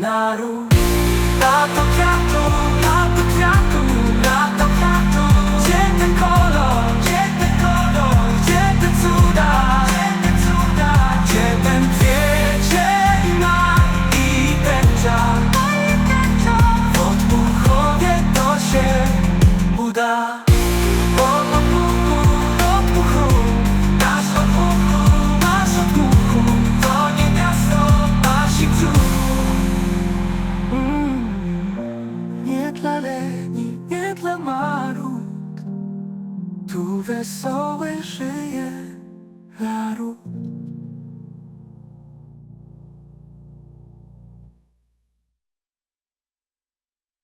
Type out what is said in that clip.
naród Lato kwiatu, lato kwiatu, lato kwiatu. Gdzie ten kolor, gdzie ten kolor, gdzie te cuda, gdzie te cuda? Gdzie ten i ten W odmuchowie to się uda. Tu wesoły żyje